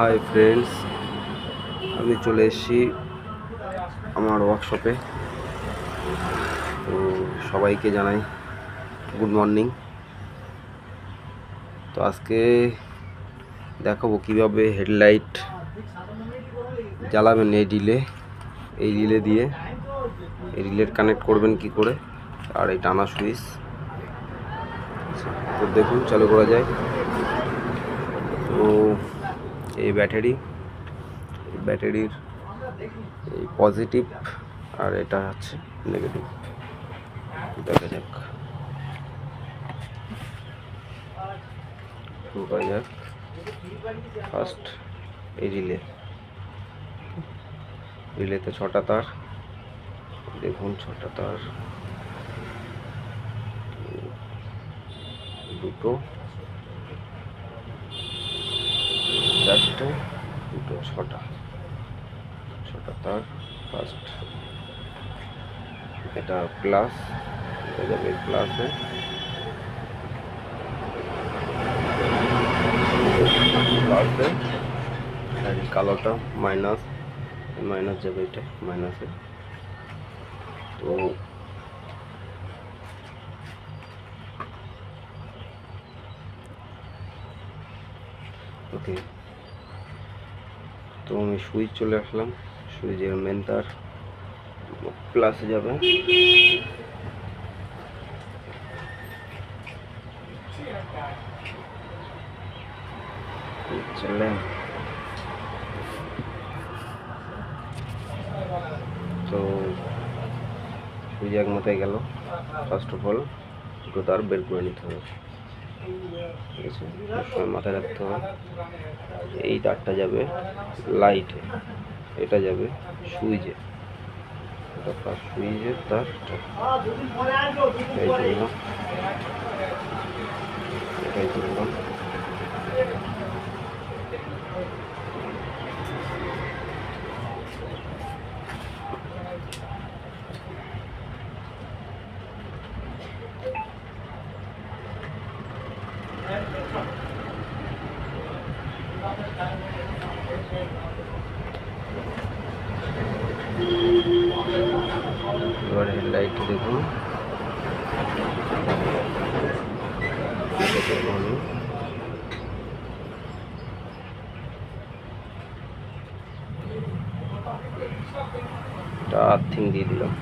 Hi friends, আমি চলে এসেছি আমার ওয়ার্কশপে তো সবাইকে জানাই গুড মর্নিং তো আজকে দেখাবো কীভাবে হেডলাইট জ্বালাবেন এই রিলে এই রিলে দিয়ে। এই রিলের কানেক্ট করবেন কি করে, আর এই টানা সুইচ। তো দেখুন, চালু করা যায়। তো এই ব্যাটারি ব্যাটারির এই পজিটিভ আর এটা হচ্ছে নেগেটিভ দেখা যাক। যাক। ফার্স্ট এই রিলে রিলেতে ছটা তার। দেখুন ছটা তার। দুটো। চারটে, দুটো, ছটা। ছটা তার ফার্স্ট এটা প্লাস এটা যাবে প্লাসে প্লাসে কালোটা মাইনাস মাইনাস যাবে এটা মাইনাসে তো ওকে তো আমি সুইচ চলে আসলাম। সুইচের মেন তার প্লাসে যাবে। তো সুইচ এক গেল। ফার্স্ট অফ অল দুটো তার বের করে নিতে হবে। সবসময় মাথায় রাখতে হবে। এই তারটা যাবে লাইটে এটা যাবে সুইচে এটা সুইচের তারটা। এই জন্য এবার হেডলাইট দেখুন এটা করব আমি। এটা আর্থিং দিয়ে দিলাম